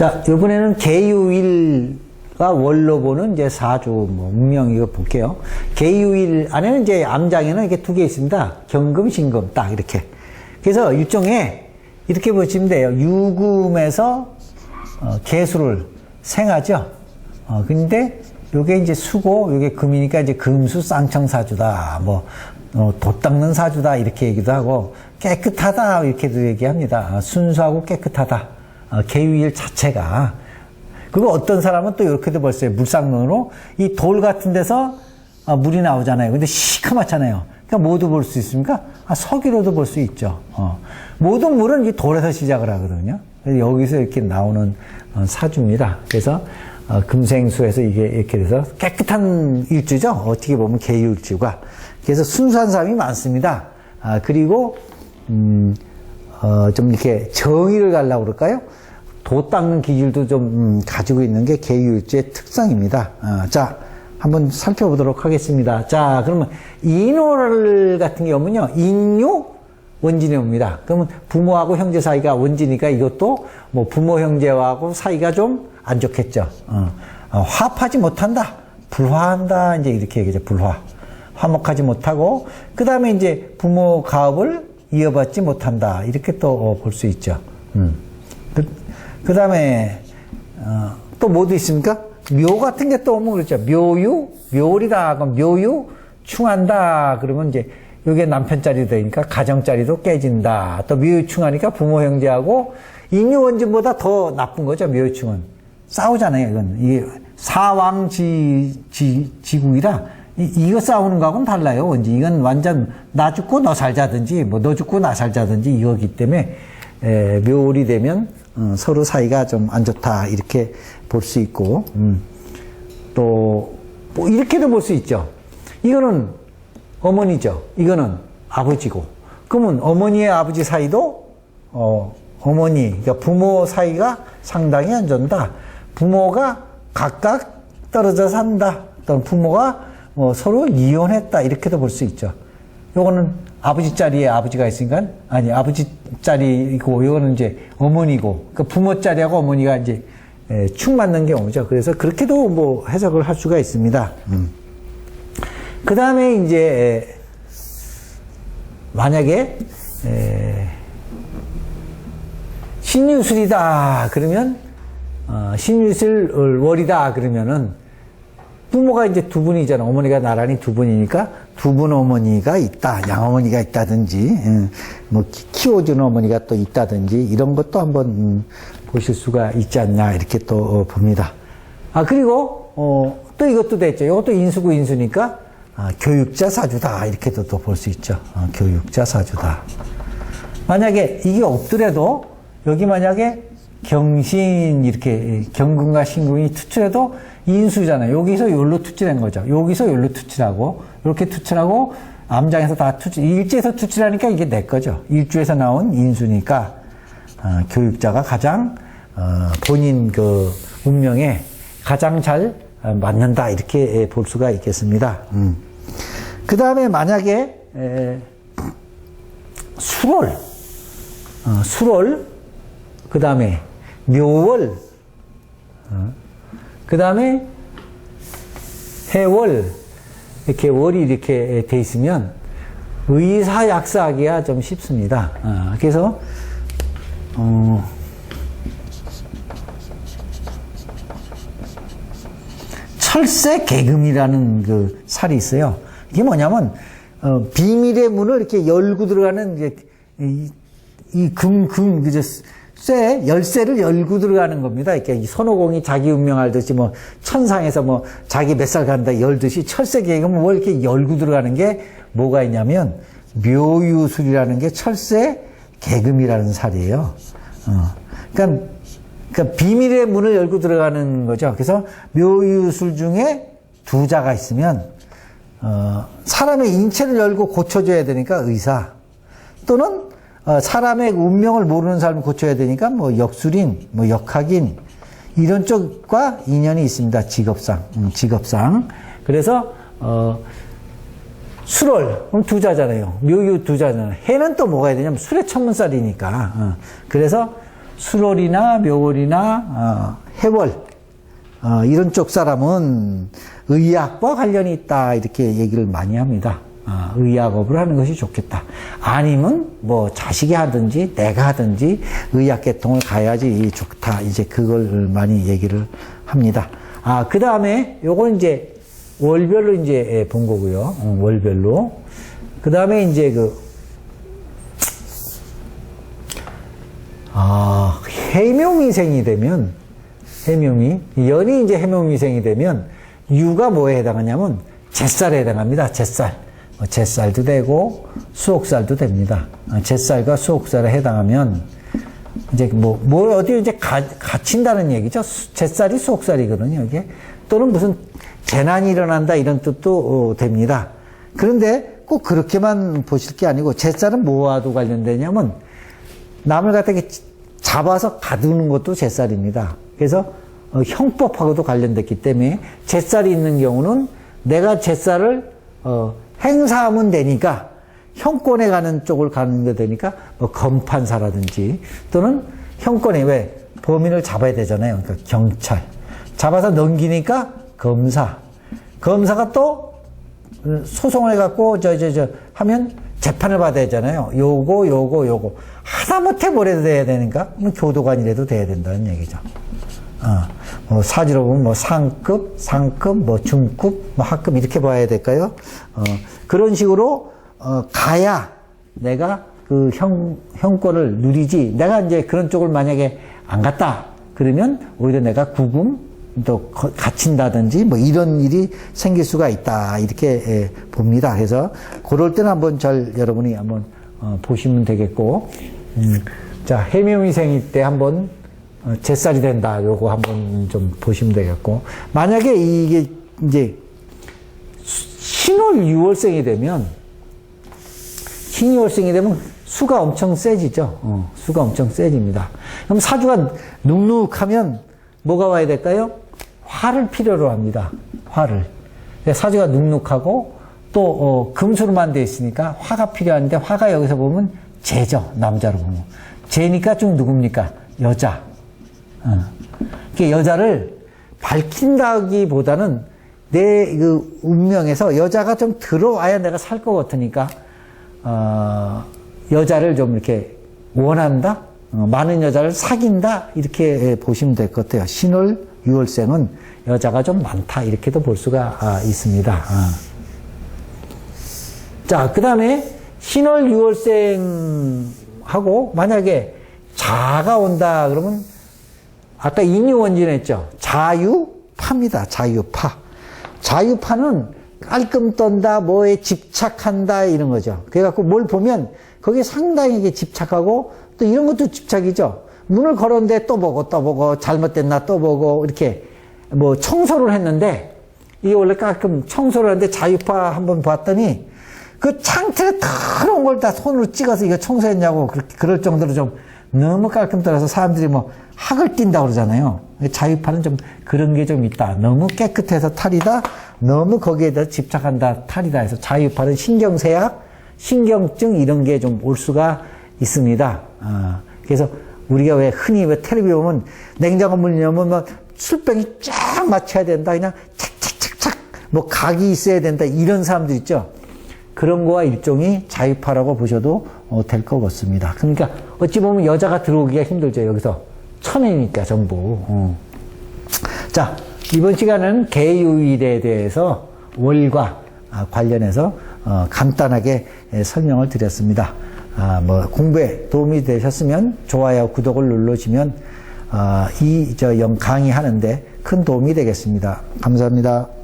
자, 이번에는 개유일과 월로 보는 이제 사주, 뭐, 운명 이거 볼게요. 개유일 안에는 이제 암장에는 이렇게 두 개 있습니다. 경금, 신금, 딱 이렇게. 그래서 일종의 이렇게 보시면 돼요. 유금에서 어, 개수를 생하죠. 어, 근데 요게 이제 수고, 요게 금이니까 이제 금수 쌍청 사주다. 뭐, 어, 돛 닦는 사주다. 이렇게 얘기도 하고, 깨끗하다. 이렇게도 얘기합니다. 아, 순수하고 깨끗하다. 어, 개유일 자체가. 그리고 어떤 사람은 또 이렇게도 있어요. 물상론으로. 이 돌 같은 데서 어, 물이 나오잖아요. 근데 시커멓잖아요. 그러니까 뭐도 볼수 있습니까? 아, 석유로도 볼 수 있죠. 어. 모든 물은 이 돌에서 시작을 하거든요. 여기서 이렇게 나오는 어, 사주입니다. 그래서 어, 금생수에서 이게 이렇게 돼서 깨끗한 일주죠. 어떻게 보면 개유일주가. 그래서 순수한 사람이 많습니다. 아, 그리고 음, 어, 좀 이렇게 정의를 가려고 그럴까요? 도 닦는 기질도 좀 음, 가지고 있는 게 개유일주의 특성입니다. 아, 자, 한번 살펴보도록 하겠습니다. 자, 그러면 인월 같은 경우는요, 인유 원진이 옵니다. 그러면 부모하고 형제 사이가 원진이니까 이것도 뭐 부모 형제하고 사이가 좀 안 좋겠죠. 어, 어, 화합하지 못한다. 불화한다. 이제 이렇게 얘기죠. 불화. 화목하지 못하고, 그 다음에 이제 부모 가업을 이어받지 못한다. 이렇게 또 볼 수 있죠. 음. 그, 다음에, 어, 또 뭐도 있습니까? 묘 같은 게 또 오면 그렇죠. 묘유, 묘리다. 그럼 묘유, 충한다. 그러면 이제, 요게 남편 자리 되니까 가정 자리도 깨진다. 또 묘유 충하니까 부모 형제하고 인유원진보다 더 나쁜 거죠. 묘유 충은. 싸우잖아요. 이건. 이게 사왕지, 지, 지국이라 이, 이거 싸우는 거하고는 달라요. 원지. 이건 완전 나 죽고 너 살자든지 뭐 너 죽고 나 살자든지 이거기 때문에 에, 묘리 되면 어, 서로 사이가 좀 안 좋다. 이렇게 볼 수 있고, 음. 또, 뭐 이렇게도 볼 수 있죠. 이거는 어머니죠. 이거는 아버지고. 그러면 어머니의 아버지 사이도, 어, 어머니, 그러니까 부모 사이가 상당히 안 좋다. 부모가 각각 떨어져 산다. 또는 부모가 어, 서로 이혼했다. 이렇게도 볼 수 있죠. 요거는 아버지 자리에 아버지가 있으니까, 아니, 아버지 자리고, 요거는 이제 어머니고, 그 부모 자리하고 어머니가 이제 에, 축 맞는 경우죠. 그래서 그렇게도 뭐 해석을 할 수가 있습니다. 음. 그 다음에 이제, 에, 만약에, 에, 신유술이다. 그러면, 어, 신유술 월이다. 그러면은, 부모가 이제 두 분이잖아. 어머니가 나란히 두 분이니까 두 분 어머니가 있다. 양어머니가 있다든지, 음, 뭐, 키- 키워주는 어머니가 또 있다든지, 이런 것도 한번 음, 보실 수가 있지 않냐. 이렇게 또 어, 봅니다. 아, 그리고, 어, 또 이것도 됐죠. 이것도 인수고 인수니까, 아, 교육자 사주다. 이렇게도 또 볼 수 있죠. 어, 교육자 사주다. 만약에 이게 없더라도 여기 만약에 경신 이렇게 경금과 신금이 투출해도 인수잖아요. 여기서 열로 투출한 거죠. 여기서 열로 투출하고 이렇게 투출하고 암장에서 다 투출 일주에서 투출하니까 이게 내 거죠. 일주에서 나온 인수니까 어, 교육자가 가장 어, 본인 그 운명에 가장 잘 어, 맞는다 이렇게 볼 수가 있겠습니다. 음. 그 다음에 만약에 에, 수월 어, 수월, 그 다음에 묘월, 어, 그 다음에 해월, 이렇게 월이 이렇게 돼 있으면 의사 약사하기가 좀 쉽습니다. 어, 그래서, 어, 철새 개금이라는 그 살이 있어요. 이게 뭐냐면, 어, 비밀의 문을 이렇게 열고 들어가는 이제 이, 이 금, 금, 그저, 쇠, 열쇠를 열고 들어가는 겁니다. 이렇게 이 손오공이 자기 운명 알듯이 뭐, 천상에서 뭐, 자기 몇 살 간다 열듯이 철새 계획은 뭐 이렇게 열고 들어가는 게 뭐가 있냐면, 묘유술이라는 게 철새 개금이라는 살이에요. 어. 그러니까, 그러니까 비밀의 문을 열고 들어가는 거죠. 그래서 묘유술 중에 두 자가 있으면, 어, 사람의 인체를 열고 고쳐줘야 되니까 의사, 또는 어, 사람의 운명을 모르는 사람을 고쳐야 되니까 뭐 역술인, 뭐 역학인 이런 쪽과 인연이 있습니다. 직업상, 음, 직업상. 그래서 어, 수월 그럼 두 자잖아요. 묘유 두 자잖아요. 해는 또 뭐가 해야 되냐면 술의 천문살이니까. 어. 그래서 수월이나 묘월이나 어, 해월 어, 이런 쪽 사람은 의학과 관련이 있다 이렇게 얘기를 많이 합니다. 아, 의학업을 하는 것이 좋겠다. 아니면 뭐 자식이 하든지 내가 하든지 의학 계통을 가야지 좋다. 이제 그걸 많이 얘기를 합니다. 아, 그 다음에 요건 이제 월별로 이제 본 거고요. 어, 월별로. 그 다음에 이제 그, 아, 해묘미생이 되면, 해묘미, 연이 이제 해묘미생이 되면, 유가 뭐에 해당하냐면, 잿살에 해당합니다. 잿살. 뭐 잿살도 되고, 수옥살도 됩니다. 아, 잿살과 수옥살에 해당하면, 이제 뭐, 뭐, 어디 이제 가, 갇힌다는 얘기죠. 수- 잿살이 수옥살이거든요, 이게. 또는 무슨 재난이 일어난다 이런 뜻도 어, 됩니다. 그런데 꼭 그렇게만 보실 게 아니고, 잿살은 뭐와도 관련되냐면, 남을 갖다 이렇게 잡아서 가두는 것도 잿살입니다. 그래서 어, 형법하고도 관련됐기 때문에 잿살이 있는 경우는 내가 잿살을 어, 행사하면 되니까 형권에 가는 쪽을 가는 게 되니까 뭐 검판사라든지 또는 형권에 왜 범인을 잡아야 되잖아요. 그러니까 경찰 잡아서 넘기니까 검사 검사가 또 소송을 해갖고 저 저 저 하면 재판을 받아야 되잖아요. 요거 요거 요거 하다못해 뭐래도 돼야 되니까 그럼 교도관이라도 돼야 된다는 얘기죠. 어, 뭐 사지로 보면 뭐 상급, 상급, 뭐 중급, 뭐 하급 이렇게 봐야 될까요? 어, 그런 식으로 어, 가야 내가 그 형, 형권을 누리지. 내가 이제 그런 쪽을 만약에 안 갔다. 그러면 오히려 내가 구금 또 거- 갇힌다든지 뭐 이런 일이 생길 수가 있다. 이렇게 예, 봅니다. 그래서 그럴 때는 한번 잘 여러분이 한번 어, 보시면 되겠고. 음, 자, 해묘미생일 때 한번 어, 잿살이 된다. 요거 한번 좀 보시면 되겠고. 만약에 이게 이제 신월 6월생이 되면 신유월생이 되면 수가 엄청 세지죠. 어, 수가 엄청 세집니다. 그럼 사주가 눅눅하면 뭐가 와야 될까요? 화를 필요로 합니다. 화를. 그래서 사주가 눅눅하고 또 어, 금수로만 돼 있으니까 화가 필요한데 화가 여기서 보면 재죠. 남자로 보면. 재니까 좀 누굽니까? 여자. 어. 그 여자를 밝힌다기보다는 내 그 운명에서 여자가 좀 들어와야 내가 살 것 같으니까 어, 여자를 좀 이렇게 원한다, 어, 많은 여자를 사귄다 이렇게 보시면 될 것 같아요. 신월 6월생은 여자가 좀 많다 이렇게도 볼 수가 아, 있습니다. 아. 자, 그 다음에 신월 6월생하고 만약에 자가 온다 그러면 아까 인유원진 했죠. 자유파입니다. 자유파. 자유파는 깔끔 떤다, 뭐에 집착한다, 이런 거죠. 그래갖고 뭘 보면 거기에 상당히 집착하고 또 이런 것도 집착이죠. 문을 걸었는데 또 보고 또 보고 잘못됐나 또 보고 이렇게 뭐 청소를 했는데 이게 원래 가끔 청소를 하는데 자유파 한번 봤더니 그 창틀에 더러운 걸 다 손으로 찍어서 이거 청소했냐고 그럴 정도로 좀 너무 깔끔 떨어서 사람들이 뭐 학을 띈다 그러잖아요. 자유파는 좀 그런 게 좀 있다. 너무 깨끗해서 탈이다. 너무 거기에다 집착한다. 탈이다. 해서 자유파는 신경쇠약, 신경증 이런 게 좀 올 수가 있습니다. 아, 그래서 우리가 왜 흔히 왜 텔레비 보면 냉장고 문 열면 막 술병이 쫙 맞춰야 된다. 그냥 착착착착 뭐 각이 있어야 된다. 이런 사람들 있죠. 그런 거와 일종이 자유파라고 보셔도 어, 될것 같습니다. 그러니까 어찌 보면 여자가 들어오기가 힘들죠. 여기서 천이니까 전부. 어. 자 이번 시간은 개유일에 대해서 월과 아, 관련해서 어, 간단하게 예, 설명을 드렸습니다. 아, 뭐 공부에 도움이 되셨으면 좋아요, 구독을 눌러주면 아, 이저 영 강의하는데 큰 도움이 되겠습니다. 감사합니다.